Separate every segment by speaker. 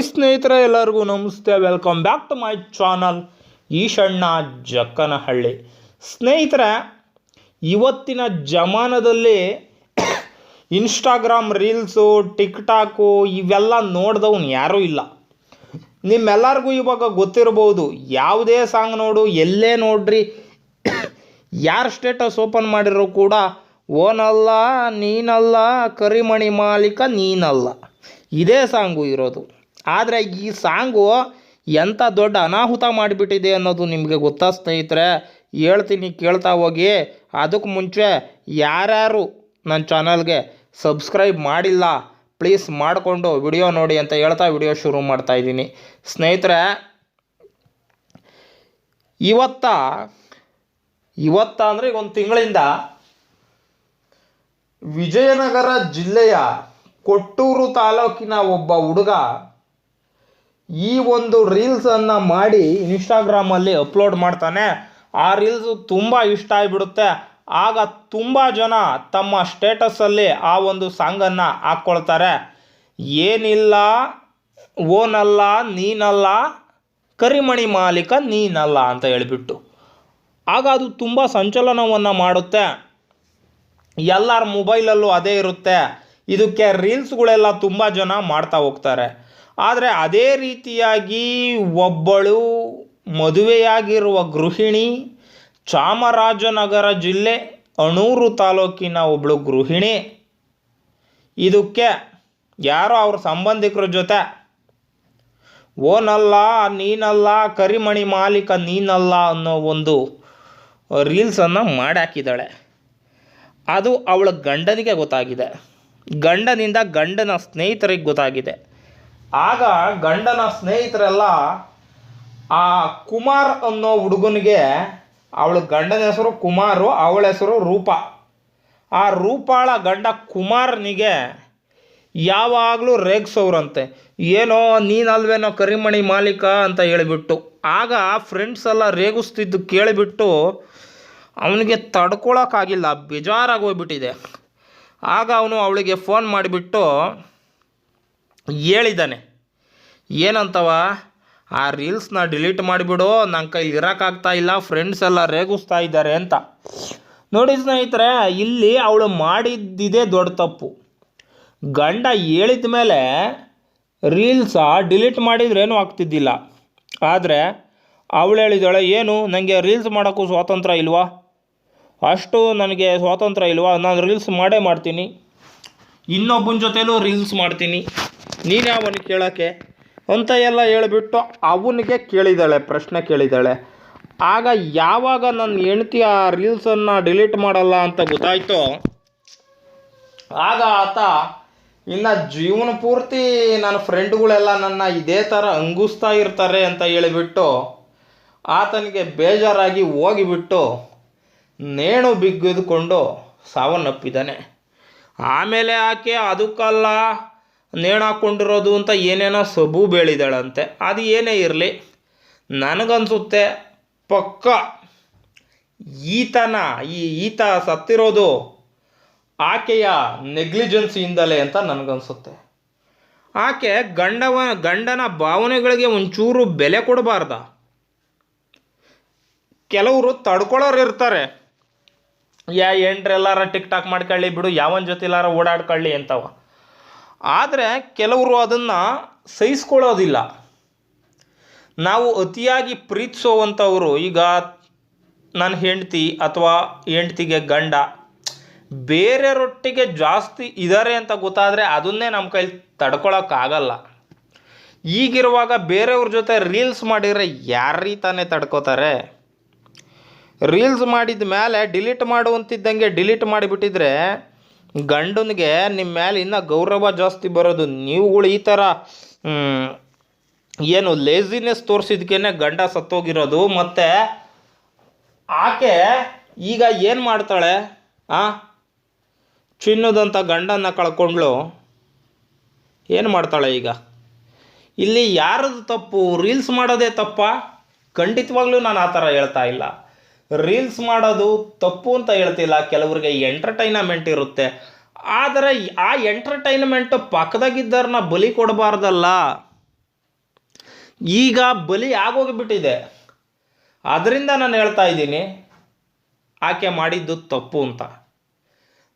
Speaker 1: ಸ್ನೇಹಿತರೆ, ಎಲ್ಲರಿಗೂ ನಮಸ್ತೆ. Welcome back to my channel Eshanna Jakkanahalli. ಸ್ನೇಹಿತರೆ, ಇವತ್ತಿನ ಜಮಾನದಲ್ಲಿ ಇನ್ಸ್ಟಾಗ್ರಾಮ್ ರೀಲ್ಸು ಟಿಕ್ಟಾಕು ಇವೆಲ್ಲ ನೋಡ್ದವ್ನು ಯಾರೂ ಇಲ್ಲ. ನಿಮ್ಮೆಲ್ಲರಿಗೂ ಇವಾಗ ಗೊತ್ತಿರ್ಬೋದು ಯಾವುದೇ ಸಾಂಗ್ ನೋಡು, ಎಲ್ಲೇ ನೋಡ್ರಿ, ಯಾರು ಸ್ಟೇಟಸ್ ಓಪನ್ ಮಾಡಿರೋ ಕೂಡ, ಓನಲ್ಲ, ನೀನಲ್ಲ, ಕರಿಮಣಿ ಮಾಲೀಕ ನೀನಲ್ಲ. ಇದೇ ಸಾಂಗು ಇರೋದು. ಆದರೆ ಈ ಸಾಂಗು ಎಂಥ ದೊಡ್ಡ ಅನಾಹುತ ಮಾಡಿಬಿಟ್ಟಿದೆ ಅನ್ನೋದು ನಿಮಗೆ ಗೊತ್ತಾ ಸ್ನೇಹಿತರೆ? ಹೇಳ್ತೀನಿ, ಕೇಳ್ತಾ ಹೋಗಿ. ಅದಕ್ಕೆ ಮುಂಚೆ ಯಾರ್ಯಾರು ನನ್ನ ಚಾನಲ್ಗೆ ಸಬ್ಸ್ಕ್ರೈಬ್ ಮಾಡಿಲ್ಲ, ಪ್ಲೀಸ್ ಮಾಡಿಕೊಂಡು ವಿಡಿಯೋ ನೋಡಿ ಅಂತ ಹೇಳ್ತಾ ವಿಡಿಯೋ ಶುರು ಮಾಡ್ತಾ ಇದ್ದೀನಿ. ಸ್ನೇಹಿತರೆ, ಇವತ್ತ ಇವತ್ತ ಅಂದರೆ ಈಗ ಒಂದು ತಿಂಗಳಿಂದ ವಿಜಯನಗರ ಜಿಲ್ಲೆಯ ಕೊಟ್ಟೂರು ತಾಲೂಕಿನ ಒಬ್ಬ ಹುಡುಗ ಈ ಒಂದು ರೀಲ್ಸನ್ನು ಮಾಡಿ ಇನ್ಸ್ಟಾಗ್ರಾಮಲ್ಲಿ ಅಪ್ಲೋಡ್ ಮಾಡ್ತಾನೆ. ಆ ರೀಲ್ಸು ತುಂಬ ಇಷ್ಟ ಆಗಿಬಿಡುತ್ತೆ. ಆಗ ತುಂಬ ಜನ ತಮ್ಮ ಸ್ಟೇಟಸ್ಸಲ್ಲಿ ಆ ಒಂದು ಸಾಂಗನ್ನು ಹಾಕ್ಕೊಳ್ತಾರೆ ಏನಿಲ್ಲ, ಓನಲ್ಲ, ನೀನಲ್ಲ, ಕರಿಮಣಿ ಮಾಲೀಕ ನೀನಲ್ಲ ಅಂತ ಹೇಳಿಬಿಟ್ಟು. ಆಗ ಅದು ತುಂಬ ಸಂಚಲನವನ್ನು ಮಾಡುತ್ತೆ. ಎಲ್ಲರ ಮೊಬೈಲಲ್ಲೂ ಅದೇ ಇರುತ್ತೆ. ಇದಕ್ಕೆ ರೀಲ್ಸ್ಗಳೆಲ್ಲ ತುಂಬ ಜನ ಮಾಡ್ತಾ ಹೋಗ್ತಾರೆ. ಆದರೆ ಅದೇ ರೀತಿಯಾಗಿ ಒಬ್ಬಳು ಮದುವೆಯಾಗಿರುವ ಗೃಹಿಣಿ ಚಾಮರಾಜನಗರ ಜಿಲ್ಲೆ ಅಣೂರು ತಾಲೂಕಿನ ಒಬ್ಬಳು ಗೃಹಿಣಿ. ಇದಕ್ಕೆ ಯಾರೋ ಅವ್ರ ಸಂಬಂಧಿಕರ ಜೊತೆ, ಓನಲ್ಲ, ನೀನಲ್ಲ, ಕರಿಮಣಿ ಮಾಲೀಕ ನೀನಲ್ಲ ಅನ್ನೋ ಒಂದು ರೀಲ್ಸನ್ನು ಮಾಡಾಕಿದ್ದಾಳೆ ಅದು ಅವಳ ಗಂಡನಿಗೆ ಗೊತ್ತಾಗಿದೆ. ಗಂಡನಿಂದ ಗಂಡನ ಸ್ನೇಹಿತರಿಗೆ ಗೊತ್ತಾಗಿದೆ. ಆಗ ಗಂಡನ ಸ್ನೇಹಿತರೆಲ್ಲ ಆ ಕುಮಾರ್ ಅನ್ನೋ ಹುಡುಗನಿಗೆ ಅವಳ ಗಂಡನ ಹೆಸರು ಕುಮಾರು, ಅವಳ ಹೆಸರು ರೂಪ. ಆ ರೂಪಾಳ ಗಂಡ ಕುಮಾರನಿಗೆ ಯಾವಾಗಲೂ ರೇಗ್ಸೋರಂತೆ ಏನೋ ನೀನಲ್ವೇನೋ ಕರಿಮಣಿ ಮಾಲೀಕ ಅಂತ ಹೇಳಿಬಿಟ್ಟು. ಆಗ ಫ್ರೆಂಡ್ಸ್ ಎಲ್ಲ ರೇಗಿಸ್ತಿದ್ದು ಕೇಳಿಬಿಟ್ಟು ಅವನಿಗೆ ತಡ್ಕೊಳಕ್ಕಾಗಿಲ್ಲ, ಬೇಜಾರಾಗಿ ಹೋಗ್ಬಿಟ್ಟಿದೆ. ಆಗ ಅವನು ಅವಳಿಗೆ ಫೋನ್ ಮಾಡಿಬಿಟ್ಟು ಹೇಳಿದ್ದಾನೆ. ಏನಂತವ? ಆ ರೀಲ್ಸ್ನ ಡಿಲೀಟ್ ಮಾಡಿಬಿಡು ನನ್ನ ಕೈಲಿ ಇರೋಕ್ಕಾಗ್ತಾ ಇಲ್ಲ ಫ್ರೆಂಡ್ಸ್ ಎಲ್ಲ ರೇಗಿಸ್ತಾ ಇದ್ದಾರೆ ಅಂತ. ನೋಡಿ ಸ್ನೇಹಿತರೆ, ಇಲ್ಲಿ ಅವಳು ಮಾಡಿದ್ದಿದೆ ದೊಡ್ಡ ತಪ್ಪು. ಗಂಡ ಹೇಳಿದ ಮೇಲೆ ರೀಲ್ಸ ಡಿಲೀಟ್ ಮಾಡಿದ್ರೇನೂ ಆಗ್ತಿದ್ದಿಲ್ಲ. ಆದರೆ ಅವಳು ಹೇಳಿದಾಳೆ, ಏನು ನನಗೆ ರೀಲ್ಸ್ ಮಾಡೋಕ್ಕೂ ಸ್ವಾತಂತ್ರ್ಯ ಇಲ್ವಾ? ಅಷ್ಟು ನನಗೆ ಸ್ವಾತಂತ್ರ್ಯ ಇಲ್ವಾ? ನಾನು ರೀಲ್ಸ್ ಮಾಡೇ ಮಾಡ್ತೀನಿ. ಇನ್ನೊಬ್ಬನ ಜೊತೆಲೂ ರೀಲ್ಸ್ ಮಾಡ್ತೀನಿ. ನೀನು ಅವನಿಗೆ ಕೇಳೋಕ್ಕೆ? ಅಂತ ಎಲ್ಲ ಹೇಳಿಬಿಟ್ಟು ಅವನಿಗೆ ಕೇಳಿದ್ದಾಳೆ ಪ್ರಶ್ನೆ ಕೇಳಿದ್ದಾಳೆ ಆಗ ಯಾವಾಗ ನನ್ನ ಹೆಂಡತಿ ಆ ರೀಲ್ಸನ್ನು ಡಿಲೀಟ್ ಮಾಡಲ್ಲ ಅಂತ ಗೊತ್ತಾಯಿತೋ, ಆಗ ಆತ ಇನ್ನು ಜೀವನ ಪೂರ್ತಿ ನನ್ನ ಫ್ರೆಂಡ್ಗಳೆಲ್ಲ ನನ್ನ ಇದೇ ಥರ ಅಂಗುಸ್ತಾ ಇರ್ತಾರೆ ಅಂತ ಹೇಳಿಬಿಟ್ಟು ಆತನಿಗೆ ಬೇಜಾರಾಗಿ ಹೋಗಿಬಿಟ್ಟು ನೇಣು ಬಿಗಿದುಕೊಂಡು ಸಾವನ್ನಪ್ಪಿದ್ದಾನೆ. ಆಮೇಲೆ ಆಕೆ, ಅದಕ್ಕಲ್ಲ ನೇಣು ಹಾಕ್ಕೊಂಡಿರೋದು ಅಂತ ಏನೇನೋ ಸಬು ಬೆಳಿದಾಳಂತೆ. ಅದು ಏನೇ ಇರಲಿ, ನನಗನ್ಸುತ್ತೆ ಪಕ್ಕ ಈತನ, ಈ ಈತ ಸತ್ತಿರೋದು ಆಕೆಯ ನೆಗ್ಲಿಜೆನ್ಸಿಯಿಂದಲೇ ಅಂತ ನನಗನ್ಸುತ್ತೆ. ಆಕೆ ಗಂಡವ, ಗಂಡನ ಭಾವನೆಗಳಿಗೆ ಒಂಚೂರು ಬೆಲೆ ಕೊಡಬಾರ್ದ. ಕೆಲವರು ತಡ್ಕೊಳ್ಳೋರು ಇರ್ತಾರೆ. ಯಾ ಎಂಟ್ರೆಲ್ಲಾರ ಟಿಕ್ ಟಾಕ್ ಮಾಡ್ಕೊಳ್ಳಿ ಬಿಡು, ಯಾವನ ಜೊತೆಲಾರ ಓಡಾಡ್ಕೊಳ್ಳಿ ಅಂತವ. ಆದರೆ ಕೆಲವರು ಅದನ್ನು ಸಹಿಸ್ಕೊಳ್ಳೋದಿಲ್ಲ. ನಾವು ಅತಿಯಾಗಿ ಪ್ರೀತಿಸೋವಂಥವ್ರು, ಈಗ ನನ್ನ ಹೆಂಡ್ತಿ ಅಥವಾ ಹೆಂಡ್ತಿಗೆ ಗಂಡ ಬೇರೆಯವರೊಟ್ಟಿಗೆ ಜಾಸ್ತಿ ಇದ್ದಾರೆ ಅಂತ ಗೊತ್ತಾದರೆ ಅದನ್ನೇ ನಮ್ಮ ಕೈಲಿ ತಡ್ಕೊಳಕ್ಕಾಗಲ್ಲ. ಈಗಿರುವಾಗ ಬೇರೆಯವ್ರ ಜೊತೆ ರೀಲ್ಸ್ ಮಾಡಿದರೆ ಯಾರೀ ತಾನೇ ತಡ್ಕೋತಾರೆ? ರೀಲ್ಸ್ ಮಾಡಿದ ಮೇಲೆ ಡಿಲೀಟ್ ಮಾಡುವಂತಿದ್ದಂಗೆ ಡಿಲೀಟ್ ಮಾಡಿಬಿಟ್ಟಿದ್ರೆ ಗಂಡನಿಗೆ ನಿಮ್ಮ ಮೇಲೆ ಇನ್ನೂ ಗೌರವ ಜಾಸ್ತಿ ಬರೋದು ನೀವುಗಳು ಈ ಥರ ಏನು ಲೇಸಿನೆಸ್ ತೋರಿಸಿದ್ಕೇನೆ ಗಂಡ ಸತ್ತೋಗಿರೋದು, ಮತ್ತು ಆಕೆ ಈಗ ಏನು ಮಾಡ್ತಾಳೆ, ಆ? ಚಿನ್ನದಂಥ ಗಂಡನ್ನು ಕಳ್ಕೊಂಡ್ಳು. ಏನು ಮಾಡ್ತಾಳೆ ಈಗ? ಇಲ್ಲಿ ಯಾರದು ತಪ್ಪು? ರೀಲ್ಸ್ ಮಾಡೋದೇ ತಪ್ಪ? ಖಂಡಿತವಾಗ್ಲೂ ನಾನು ಆ ಥರ ಹೇಳ್ತಾ ಇಲ್ಲ. ರೀಲ್ಸ್ ಮಾಡೋದು ತಪ್ಪು ಅಂತ ಹೇಳ್ತಿಲ್ಲ. ಕೆಲವರಿಗೆ ಎಂಟರ್ಟೈನಮೆಂಟ್ ಇರುತ್ತೆ. ಆದರೆ ಆ ಎಂಟರ್ಟೈನ್ಮೆಂಟ್ ಪಕ್ಕದಾಗಿದ್ದವ್ರನ್ನ ಬಲಿ ಕೊಡಬಾರ್ದಲ್ಲ. ಈಗ ಬಲಿ ಆಗೋಗಿಬಿಟ್ಟಿದೆ. ಅದರಿಂದ ನಾನು ಹೇಳ್ತಾ ಇದ್ದೀನಿ, ಆಕೆ ಮಾಡಿದ್ದು ತಪ್ಪು ಅಂತ.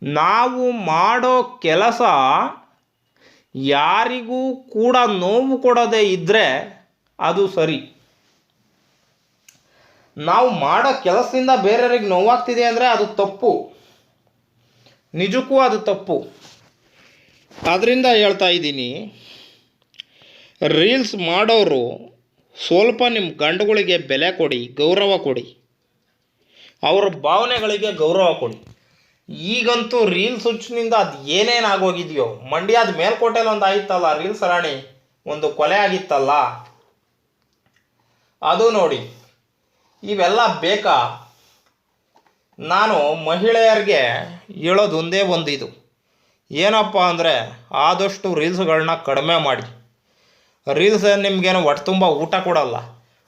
Speaker 1: ನಾವು ಮಾಡೋ ಕೆಲಸ ಯಾರಿಗೂ ಕೂಡ ನೋವು ಕೊಡದೇ ಇದ್ದರೆ ಅದು ಸರಿ. ನಾವು ಮಾಡೋ ಕೆಲಸದಿಂದ ಬೇರೆಯವ್ರಿಗೆ ನೋವಾಗ್ತಿದೆ ಅಂದರೆ ಅದು ತಪ್ಪು. ನಿಜಕ್ಕೂ ಅದು ತಪ್ಪು. ಅದರಿಂದ ಹೇಳ್ತಾ ಇದ್ದೀನಿ, ರೀಲ್ಸ್ ಮಾಡೋರು ಸ್ವಲ್ಪ ನಿಮ್ಮ ಗಂಡುಗಳಿಗೆ ಬೆಲೆ ಕೊಡಿ, ಗೌರವ ಕೊಡಿ. ಅವರ ಭಾವನೆಗಳಿಗೆ ಗೌರವ ಕೊಡಿ. ಈಗಂತೂ ರೀಲ್ಸ್ ಹುಚ್ಚಿನಿಂದ ಅದು ಏನೇನು ಆಗೋಗಿದೆಯೋ, ಮಂಡ್ಯದ ಮೇಲ್ಕೋಟೆಲಿ ಒಂದು ಆಯಿತಲ್ಲ ರೀಲ್ಸ್ ರಾಣಿ, ಒಂದು ಕೊಲೆ ಆಗಿತ್ತಲ್ಲ? ಅದು ನೋಡಿ. ಇವೆಲ್ಲ ಬೇಕಾ? ನಾನು ಮಹಿಳೆಯರಿಗೆ ಹೇಳೋದು ಒಂದೇ ಒಂದು ಇದು ಏನಪ್ಪ ಅಂದರೆ ಆದಷ್ಟು ರೀಲ್ಸ್ಗಳನ್ನ ಕಡಿಮೆ ಮಾಡಿ. ರೀಲ್ಸ್ ನಿಮಗೇನು ಹೊಟ್ಟೆ ತುಂಬ ಊಟ ಕೊಡಲ್ಲ.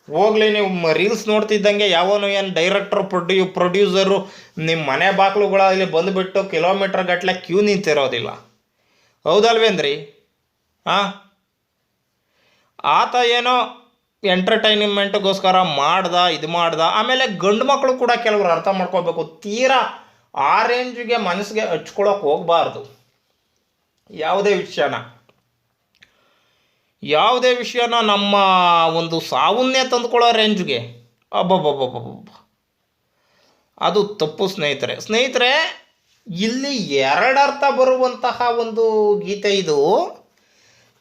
Speaker 1: ಹೋಗ್ಲಿ, ನೀವು ರೀಲ್ಸ್ ನೋಡ್ತಿದ್ದಂಗೆ ಯಾವನು ಏನು ಡೈರೆಕ್ಟ್ರು ಪ್ರೊಡ್ಯೂ ಪ್ರೊಡ್ಯೂಸರು ನಿಮ್ಮ ಮನೆ ಬಾಗಿಲುಗಳಲ್ಲಿ ಬಂದುಬಿಟ್ಟು ಕಿಲೋಮೀಟ್ರ್ ಗಟ್ಟಲೆ ಕ್ಯೂ ನಿಂತಿರೋದಿಲ್ಲ. ಹೌದಲ್ವೇನ್ರಿ? ಹಾಂ ಆತ ಏನೋ ಎಂಟರ್ಟೈನ್ಮೆಂಟ್ಗೋಸ್ಕರ ಮಾಡ್ದ, ಇದು ಮಾಡ್ದ, ಆಮೇಲೆ ಗಂಡು ಮಕ್ಕಳು ಕೂಡ ಕೆಲವರು ಅರ್ಥ ಮಾಡ್ಕೋಬೇಕು. ತೀರಾ ಆ ರೇಂಜ್ಗೆ ಮನಸ್ಸಿಗೆ ಹಚ್ಕೊಳಕ್ಕೆ ಹೋಗಬಾರ್ದು. ಯಾವುದೇ ವಿಷಯನ. ಯಾವುದೇ ವಿಷಯನ ನಮ್ಮ ಒಂದು ಸಾವುನ್ನೇ ತಂದುಕೊಳ್ಳೋ ರೇಂಜ್ಗೆ ಅಬ್ಬಬ್ಬಬ್ಬಬ್ಬ ಅದು ತಪ್ಪು ಸ್ನೇಹಿತರೆ. ಸ್ನೇಹಿತರೆ, ಇಲ್ಲಿ ಎರಡರ್ಥ ಬರುವಂತಹ ಒಂದು ಗೀತೆ ಇದು.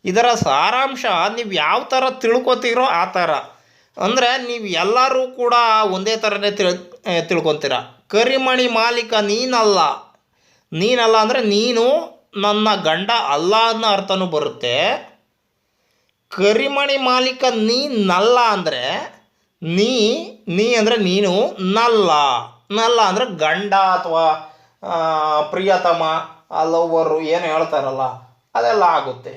Speaker 1: ಇದರ ಸಾರಾಂಶ ನೀವು ಯಾವ ಥರ ತಿಳ್ಕೊತೀರೋ ಆ ಥರ ಅಂದರೆ ನೀವು ಎಲ್ಲರೂ ಕೂಡ ಒಂದೇ ಥರನೇ ತಿಳ್ ತಿಳ್ಕೊತೀರ. ಕರಿಮಣಿ ಮಾಲೀಕ ನೀನಲ್ಲ. ನೀನಲ್ಲ ಅಂದರೆ ನೀನು ನನ್ನ ಗಂಡ ಅಲ್ಲ ಅನ್ನೋ ಅರ್ಥನೂ ಬರುತ್ತೆ. ಕರಿಮಣಿ ಮಾಲೀಕ ನೀನಲ್ಲ ಅಂದರೆ ನೀ ನೀ ಅಂದರೆ ನೀನು ನಲ್ಲ. ನಲ್ಲ ಅಂದರೆ ಗಂಡ ಅಥವಾ ಪ್ರಿಯತಮ ಅಲ್ಲವರು ಏನು ಹೇಳ್ತಾರಲ್ಲ, ಅದೆಲ್ಲ ಆಗುತ್ತೆ.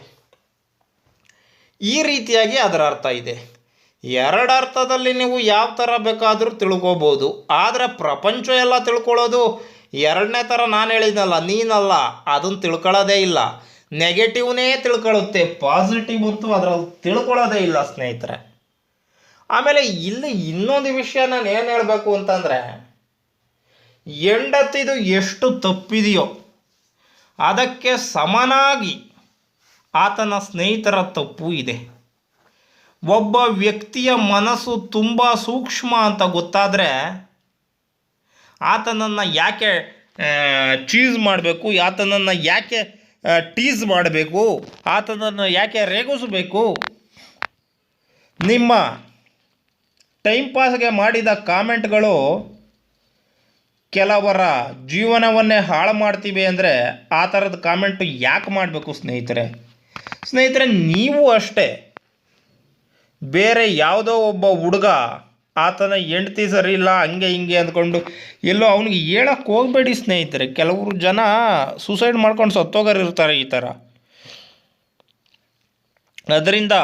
Speaker 1: ಈ ರೀತಿಯಾಗಿ ಅದರ ಅರ್ಥ ಇದೆ. ಎರಡು ಅರ್ಥದಲ್ಲಿ ನೀವು ಯಾವ ಥರ ಬೇಕಾದರೂ ತಿಳ್ಕೊಬೋದು. ಆದರೆ ಪ್ರಪಂಚ ಎಲ್ಲ ತಿಳ್ಕೊಳ್ಳೋದು ಎರಡನೇ ಥರ ನಾನು ಹೇಳಿದ್ನಲ್ಲ, ನೀನಲ್ಲ, ಅದನ್ನು ತಿಳ್ಕೊಳ್ಳೋದೇ ಇಲ್ಲ. ನೆಗೆಟಿವ್ನೇ ತಿಳ್ಕೊಳ್ಳುತ್ತೆ, ಪಾಸಿಟಿವ್ ಅಂತೂ ಅದರಲ್ಲಿ ತಿಳ್ಕೊಳ್ಳೋದೇ ಇಲ್ಲ ಸ್ನೇಹಿತರೆ. ಆಮೇಲೆ ಇಲ್ಲಿ ಇನ್ನೊಂದು ವಿಷಯ ನಾನು ಏನು ಹೇಳಬೇಕು ಅಂತಂದರೆ, ಹೆಂಡತಿದು ಎಷ್ಟು ತಪ್ಪಿದೆಯೋ, ಅದಕ್ಕೆ ಸಮನಾಗಿ ಆತನ ಸ್ನೇಹಿತರ ತಪ್ಪು ಇದೆ. ಒಬ್ಬ ವ್ಯಕ್ತಿಯ ಮನಸ್ಸು ತುಂಬ ಸೂಕ್ಷ್ಮ ಅಂತ ಗೊತ್ತಾದರೆ ಆತನನ್ನು ಯಾಕೆ ಚೀಸ್ ಮಾಡಬೇಕು, ಆತನನ್ನು ಯಾಕೆ ಟೀಸ್ ಮಾಡಬೇಕು, ಆತನನ್ನು ಯಾಕೆ ರೇಗಿಸಬೇಕು? ನಿಮ್ಮ ಟೈಮ್ ಪಾಸ್ಗೆ ಮಾಡಿದ ಕಾಮೆಂಟ್ಗಳು ಕೆಲವರ ಜೀವನವನ್ನೇ ಹಾಳು ಮಾಡ್ತೀವಿ ಅಂದರೆ ಆ ಥರದ ಕಾಮೆಂಟು ಯಾಕೆ ಮಾಡಬೇಕು ಸ್ನೇಹಿತರೆ? ಸ್ನೇಹಿತರೆ, ನೀವು ಅಷ್ಟೇ. ಬೇರೆ ಯಾವುದೋ ಒಬ್ಬ ಹುಡುಗ, ಆತನ ಹೆಂಡ್ತಿ ಸರಿ ಇಲ್ಲ, ಹಂಗೆ ಹಿಂಗೆ ಅಂದ್ಕೊಂಡು ಎಲ್ಲೋ ಅವನಿಗೆ ಹೇಳಕ್ಕೆ ಹೋಗಬೇಡಿ ಸ್ನೇಹಿತರೆ. ಕೆಲವರು ಜನ ಸೂಸೈಡ್ ಮಾಡ್ಕೊಂಡು ಸತ್ತೋಗರು ಇರ್ತಾರೆ ಈ ಥರ. ಅದರಿಂದ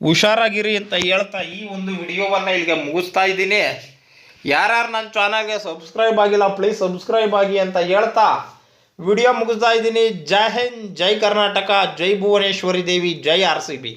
Speaker 1: ಹುಷಾರಾಗಿರಿ ಅಂತ ಹೇಳ್ತಾ ಈ ಒಂದು ವಿಡಿಯೋವನ್ನು ಇಲ್ಲಿಗೆ ಮುಗಿಸ್ತಾ ಇದ್ದೀನಿ. ಯಾರ್ಯಾರು ನನ್ನ ಚಾನಲ್ಗೆ ಸಬ್ಸ್ಕ್ರೈಬ್ ಆಗಿಲ್ಲ ಪ್ಲೀಸ್ ಸಬ್ಸ್ಕ್ರೈಬ್ ಆಗಿ ಅಂತ ಹೇಳ್ತಾ ವಿಡಿಯೋ ಮುಗಿಸ್ತಾ ಇದ್ದೀನಿ. Jai Hind Jai Karnataka Jai Bhuvaneshwari Devi Jai R C B.